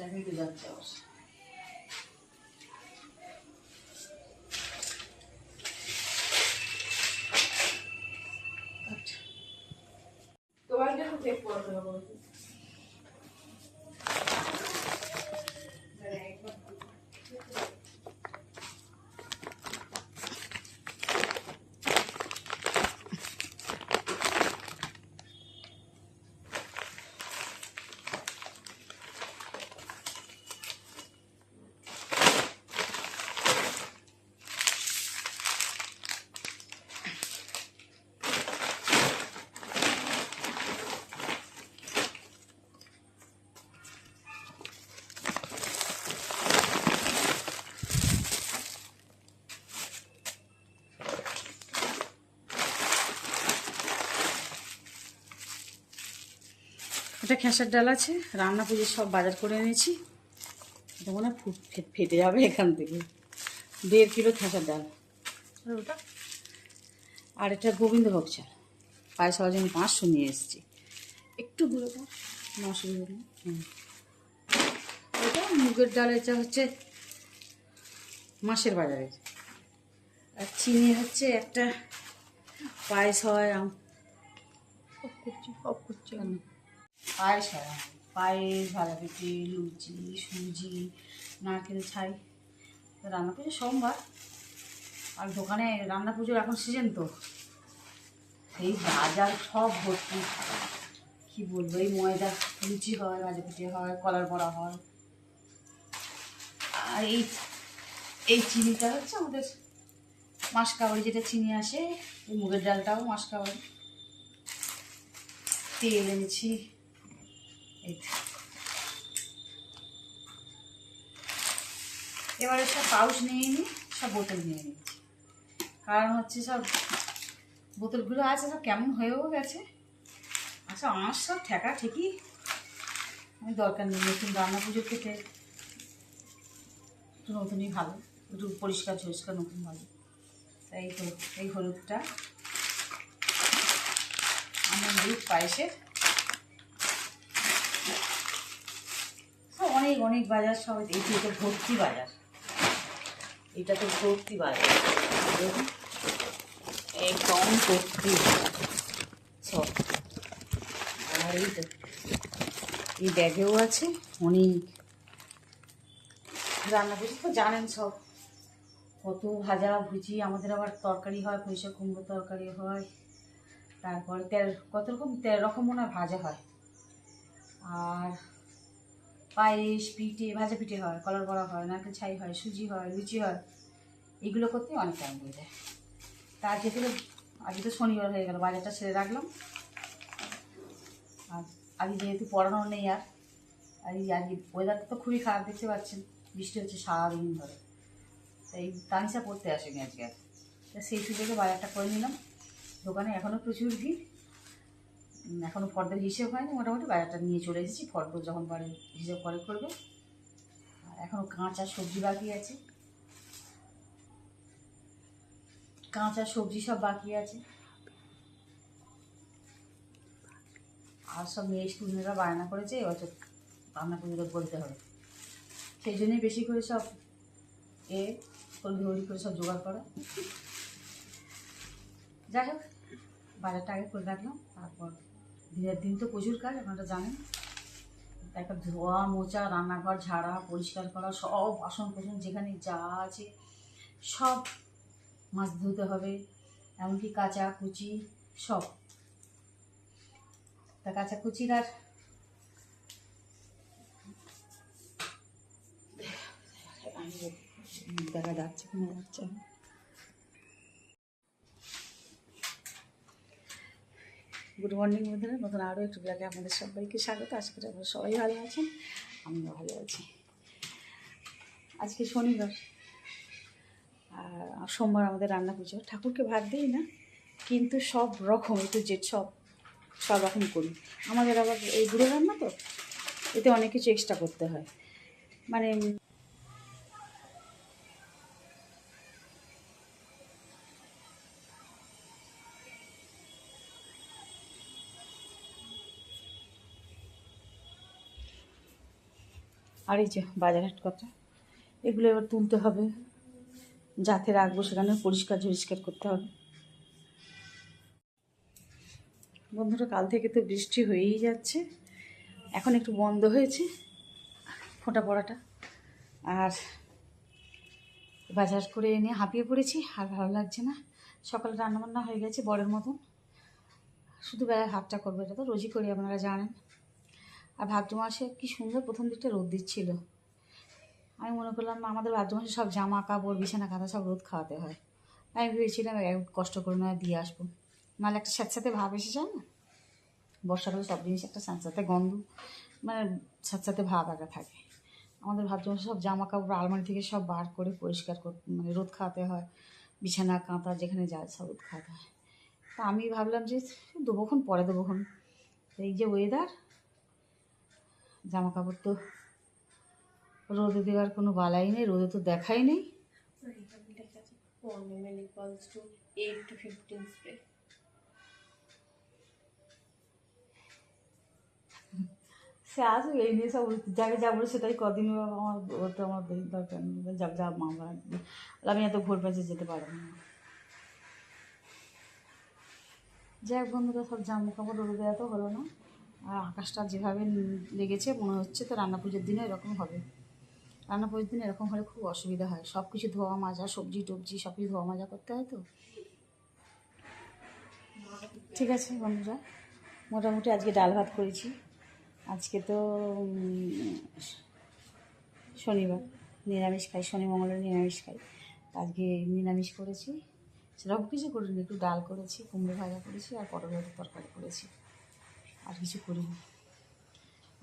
চাকরিতে যাচ্ছে অবশ্য আচ্ছা তোমার জন্য চেক পড়াশোনা করেছি এটা খেসার ডাল আছে রান্না পুজোর সব বাজার করে এনেছি। এটা মনে ফেটে যাবে এখান থেকে। দেড় কিলো খেসার ডাল। আর ওটা? আর এটা গোবিন্দভোগ চাল। পায়েস হওয়ার জন্য পাঁচশো নিয়ে এসেছি। একটু তো অসুবিধা নেই। এটা মুগের ডাল এটা হচ্ছে মাসের বাজারের আর চিনি হচ্ছে একটা পায়েস হয় আম- করছি অফ করছি। পায়েস হয় পায়েস ভাজা পিঠে লুচি, সুজি, নারকেল ছাই। রান্না পুজো সোমবার। আর দোকানে রান্না পুজোর এখন সিজন তো। এই বাজার সব ভর্তি। কি বলব, এই ময়দা, লুচি হয় ভাজা পিঠে হয়, কলার বড়া হয়। আর এই এই চিনিটা হচ্ছে আমাদের মাসকাবাড়ি যেটা চিনি আসে, এই মুগের ডালটাও মাসকাবাড়ি তেল এনেছি। এবারে সব পাউচ নিয়ে নিই, সব বোতল নিয়ে নিচ্ছি। কারণ হচ্ছে সব বোতলগুলো আছে, সব কেমন হয়েও গেছে। আচ্ছা আমার সব ঠেকা ঠিকই। আমি দরকার নেই, নতুন রান্না পুজো খেতে একটু নতুনই ভালো, একটু পরিষ্কার ঝরিষ্কার নতুন ভালো। তাই তো এই হলুদটা আমার দুধ পায়েসের সব অনেক অনেক বাজার সব তো এটা ভর্তি বাজার। এটা তো ভর্তি বাজার। একদম ভর্তি। সব আর এই এই ব্যাগেও আছে অনেক। রান্না করছি তো জানেন সব। কত ভাজা ভুজি, আমাদের আবার তরকারি হয় পয়সা কুমড়ো তরকারি হয়। তারপরে তেরো কত রকম তেরো রকম মনে ভাজা হয়। আর পায়েস, পিঠে, ভাজা পিঠে হয়, কলার বড়া হয়, নারকেল ছাই হয়, সুজি হয়, লুচি হয়, এগুলো করতে অনেক টাইম হয়ে যায়। তা আজকে থেকে আজকে তো শনিবার হয়ে গেল, বাজারটা ছেড়ে রাখলাম। আর আজকে যেহেতু পড়ানো নেই আর আর এই আজকে ওয়েদারটা তো খুবই খারাপ, দেখতে পাচ্ছেন। বৃষ্টি হচ্ছে সারাদিন ধরে। তাই তানিশা পড়তে আসেনি আজকে। আর তা সেই সুযোগে বাজারটা করে নিলাম। দোকানে এখনও প্রচুর ভিড়। এখনও ফর্দের হিসেব হয়নি মোটামুটি, বাজারটা নিয়ে চলে এসেছি ফর্দ যখন পরে হিসেব করে করবে। আর এখনও কাঁচা সবজি বাকি আছে। কাঁচা সবজি সব বাকি আছে। আর সব মেয়ে স্টুডেন্টরা বায়না করেছে এবছর রান্না পুজোটা বলতে হবে। সেই জন্যই বেশি করে সব এ হলদি করে সব জোগাড় করা। যাই হোক, বাজারটা আগে করে রাখলাম, তারপর দিনের দিন তো প্রচুর কাজ, আপনারা জানেন। একটা ধোয়া, মোচা, রান্নাঘর ঝাড়া, পরিষ্কার করা, সব বাসন কোসন যেখানে যা আছে, সব মাছ ধুতে হবে। এমনকি কাঁচা কুচি, সব। তা কাঁচা কুচির আর দেখা যাচ্ছে কোনো যাচ্ছে গুড মর্নিং বন্ধুরা। নতুন আরও একটু ব্লগে আপনাদের সবাইকে স্বাগত। আশা করি আপনারা সবাই ভালো আছেন, আমিও ভালো আছি। আজকে শনিবার। আর সোমবার আমাদের রান্না পুজো। ঠাকুরকে ভাত দিই না, কিন্তু সব রকম একটু জেট সব সব রকম করি। আমাদের আবার এই গুঁড়ো রান্না তো, এতে অনেক কিছু এক্সট্রা করতে হয়। মানে আর এই যে বাজার হাট কথা, এগুলো এবার তুলতে হবে। যাতে রাখব সেখানে পরিষ্কার ঝরিষ্কার করতে হবে। বন্ধুরা, কাল থেকে তো বৃষ্টি হয়েই যাচ্ছে। এখন একটু বন্ধ হয়েছে ফোঁটা পড়াটা। আর বাজার করে এনে হাঁপিয়ে পড়েছি, আর ভালো লাগছে না। সকালে রান্নাবান্না হয়ে গেছে বরের মতন। শুধু বেলায় হাতটা করব এটা তো, রোজই করি আপনারা জানেন। আর ভাদ্র মাসে কি সুন্দর প্রথম দিকটা রোদ দিচ্ছিল। আমি মনে করলাম আমাদের ভাদ্র মাসে সব জামা কাপড় বিছানা কাঁথা সব রোদ খাওয়াতে হয়। আমি ভেবেছিলাম কষ্ট করে নয় দিয়ে আসব। নাহলে একটা স্যাঁতস্যাঁতে ভাব এসে যায় না? বর্ষাকালে সব জিনিস একটা স্যাঁতস্যাঁতে গন্ধ মানে স্যাঁতস্যাঁতে ভাব একা থাকে। আমাদের ভাদ্র মাসে সব জামা কাপড় আলমারি থেকে সব বার করে পরিষ্কার করতে মানে রোদ খাওয়াতে হয়। বিছানা, কাঁথা, যেখানে যায় সব রোদ খাওয়াতে হয়। তা আমি ভাবলাম যে দেবোক্ষণ পরে দেবোক্ষণ এই যে ওয়েদার জামা কাপড় তো রোদে দেওয়ার কোনো বালাই নেই, রোদে তো দেখাই নেই। ornament equals to 8 to 15 spray. সে আসবে এই নিয়ে সব যাকে যা বলে সেটাই কদিন আমার ওটা আমার দরকার নেই। যা যা মামলা আমি এত ভোর পেঁচে যেতে পারব না। যাই বন্ধুরা, সব জামা কাপড় রোদে এত হলো না। আর আকাশটা যেভাবে লেগেছে মনে হচ্ছে তো রান্না পুজোর দিনে এরকম হবে। রান্না পুজোর দিনে এরকম হলে খুব অসুবিধা হয়। সব কিছু ধোয়া মাজা, সবজি টবজি সব কিছু ধোয়া মাজা করতে হয় তো? ঠিক আছে বন্ধুরা, মোটামুটি আজকে ডাল ভাত করেছি। আজকে তো শনিবার, নিরামিষ খাই, শনি মঙ্গলে নিরামিষ খাই। আজকে নিরামিষ করেছি। সেরকম কিছু করিনি, একটু ডাল করেছি, কুমড়ো ভাজা করেছি আর পটল তরকারি করেছি। আর কিছু করিনি।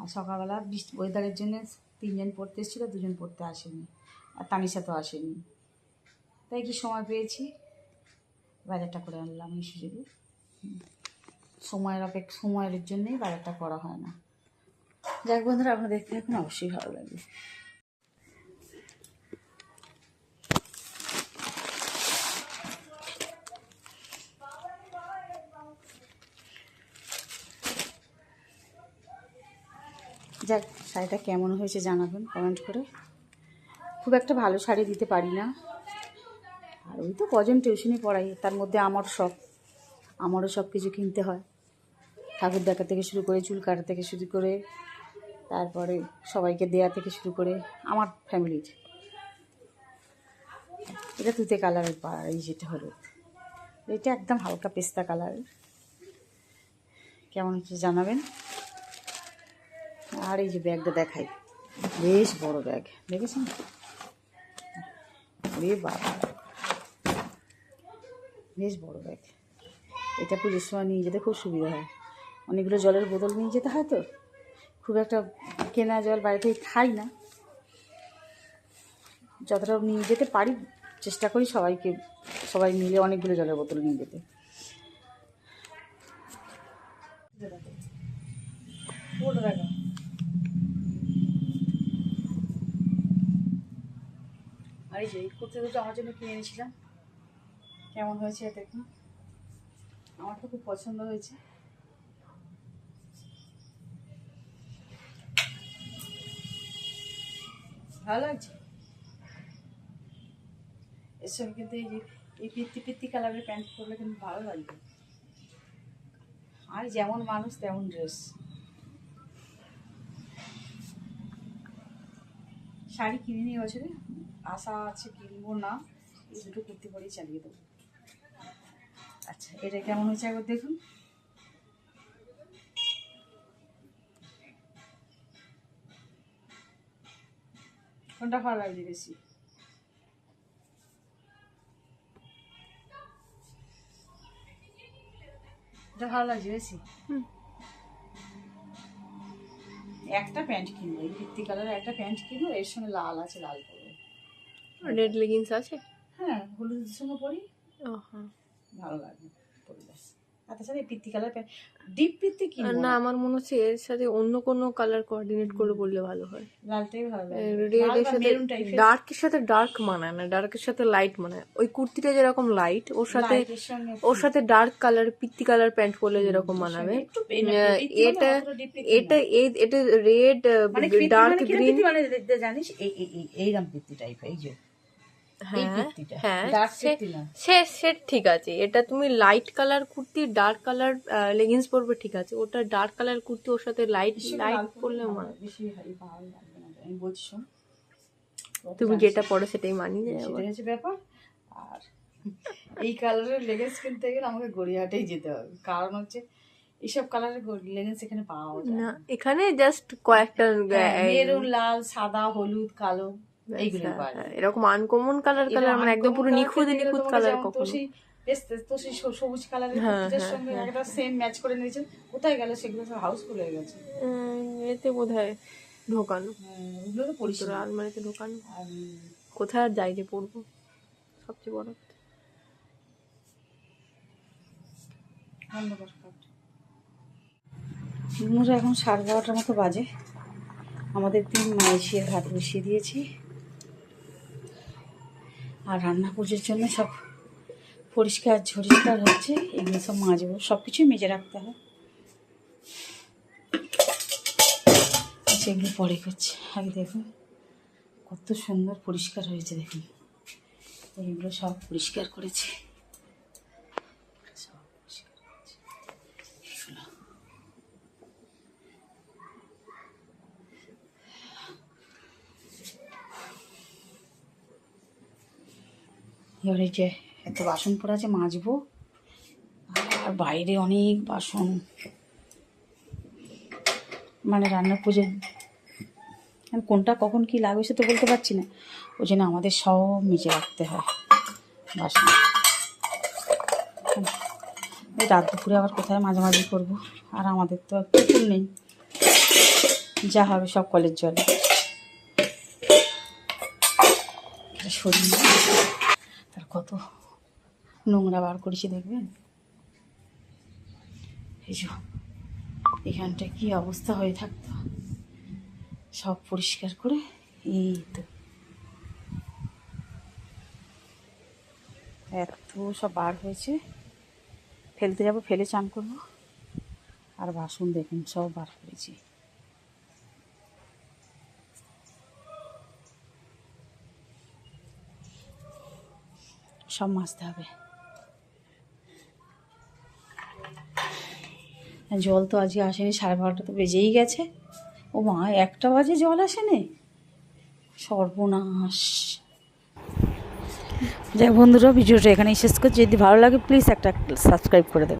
আর সকালবেলা বৃষ্টি ওয়েদারের জন্য তিনজন পড়তে এসেছিল, দুজন পড়তে আসেনি। আর তানিশা তো আসেনি। তাই কি সময় পেয়েছি বাজারটা করে আনলাম এই সুযোগে। সময়ের অপেক্ষা, সময়ের জন্যই বাজারটা করা হয় না। যাক বন্ধুরা আপনার দেখতে এখন অবশ্যই ভালো লাগবে। যাক, শাড়িটা কেমন হয়েছে জানাবেন কমেন্ট করে। খুব একটা ভালো শাড়ি দিতে পারি না। আর ওই তো কজন টিউশনি পড়াই তার মধ্যে আমার সব, আমারও সব কিছু কিনতে হয়। ঠাকুর দেখা থেকে শুরু করে, চুল কাটা থেকে শুরু করে, তারপরে সবাইকে দেয়া থেকে শুরু করে, আমার ফ্যামিলির। এটা তুতে কালারের পা এই যেটা হলুদ এটা একদম হালকা পেস্তা কালার। কেমন হচ্ছে জানাবেন? আর এই যে ব্যাগটা দেখাই। বেশ বড় ব্যাগ, দেখেছেন? রে বেশ বড় ব্যাগ। এটা পুজোর সময় নিয়ে যেতে খুব সুবিধা হয়। অনেকগুলো জলের বোতল নিয়ে যেতে হয় তো। খুব একটা কেনা জল বাড়ি থেকে খাই না। যতটা নিয়ে যেতে পারি। চেষ্টা করি সবাইকে, সবাই মিলে অনেকগুলো জলের বোতল নিয়ে যেতে। আর এই যে, এই কুর্তি দুটো আমার জন্য কিনে এনেছিলাম। কেমন হয়েছে দেখুন। আমার তো খুব পছন্দ হয়েছে। ভালো লাগছে? এর সঙ্গে কিন্তু এই যে, এই পিত্তি পিত্তি কালারের প্যান্ট পরলে কিন্তু ভালো লাগবে। আর যেমন মানুষ, তেমন ড্রেস শাড়ি কিনে নিয়ে বছরে আশা আছে কিনবো না, এই দুটো কুর্তি পরেই চালিয়ে দেবো। আচ্ছা এটা কেমন হয়েছে একবার দেখুন। কোনটা ভালো লাগছে বেশি? এটা ভালো লাগছে বেশি? একটা প্যান্ট কিনবো এই ভিত্তি কালারের একটা প্যান্ট কিনবো এর সঙ্গে লাল আছে লাল পরবো। রেড লেগিংস আছে? হ্যাঁ হলুদের সঙ্গে পরি। ও ভালো লাগবে পরলে আর তাছাড়া এই পিত্তি কালার ডিপ পিত্তি কি না আমার মনে হচ্ছে এর সাথে অন্য কোনো কালার কোঅর্ডিনেট করে বললে ভালো হয়। লালটাই ভালো রেড এর সাথে মেরুন টাইপের সাথে ডার্ক মানায় না ডার্কের সাথে লাইট মানায় ওই কুর্তিটা যেরকম লাইট ওর সাথে ওর সাথে ডার্ক কালার পিত্তি কালার প্যান্ট পরলে যেরকম মানাবে। মানে এটা এটা এটা রেড ডার্ক গ্রিন মানে জানিস? এই এই এই এইরকম পিত্তি টাইপ এই যে। হ্যাঁ হ্যাঁ সে সে ঠিক আছে। এটা তুমি light colour kurti dark colour leggings পরবে ঠিক আছে। ওটা ডার্ক কালার কুর্তি ওর সাথে লাইট লাইট পরলে মানে তুমি যেটা পরো সেটাই হচ্ছে ব্যাপার। আর এই কালারের লেগেন্স কিনতে গেলে আমাকে গড়িয়াহাটেই যেতে হবে। কারণ হচ্ছে এইসব কালারের লেগেন্স এখানে পাওয়া যায় না না। এখানে জাস্ট কয়েকটা মেরুন লাল সাদা হলুদ কালো। হ্যাঁ, এরকম আনকমন কালার কালার মানে একদম পুরো নিখুঁত নিখুঁত কালার কখনো। বেশ তোষি স- সবুজ কালারের হ্যাঁ, কুর্তিটার হ্যাঁ, সঙ্গে। একটা সেম ম্যাচ করে কোথায় গেল সেগুলো সব হাউসফুল হয়ে গেছে। এতে বোধ ঢোকানো। ওগুলো তো পরিষ্কার। আলমারিতে ঢোকানো। কোথায় আর যাই যে পড়ব সবচেয়ে বড় এখন সাড়ে বারোটার মতো বাজে। আমাদের তিন মাইশিয়ে ভাত বসিয়ে দিয়েছি। আর রান্না পুজোর জন্য সব পরিষ্কার ঝরিষ্কার হচ্ছে, এগুলো সব মাজবো। সব কিছুই মেজে রাখতে হয়। সেগুলো পরে করছে। আগে দেখুন, কত সুন্দর পরিষ্কার হয়েছে, দেখুন। এগুলো সব পরিষ্কার করেছি সব পরিষ্কার করেছি। এগুলো। এবারে যে এত বাসন পড়ে আছে মাজবো, আর বাইরে অনেক বাসন। মানে রান্না পুজো। কোনটা কখন কি লাগবে সে তো বলতে পারছি না। ওই জন্য আমাদের সব মেজে রাখতে হয় বাসন। এই রাত দুপুরে আবার কোথায় মাঝামাঝি করব? আর আমাদের তো পুকুর নেই। যা হবে সব কলের জলে। নিয়ে তার কত নোংরা বার করেছি দেখবেন? এই যে, এখানটা কি অবস্থা হয়ে থাকতো? সব পরিষ্কার করে, এই তো। এত সব বার হয়েছে। ফেলতে যাব, ফেলে চান করব। আর বাসন দেখুন, সব বার করেছি। সব মাজতে হবে। জল তো আজকে আসেনি, সাড়ে বারোটা তো বেজেই গেছে। ও মা, একটা বাজে জল আসেনি? সর্বনাশ। যাই বন্ধুরা, ভিডিওটা এখানেই শেষ করছি। যদি ভালো লাগে প্লিজ একটা সাবস্ক্রাইব করে দেবে।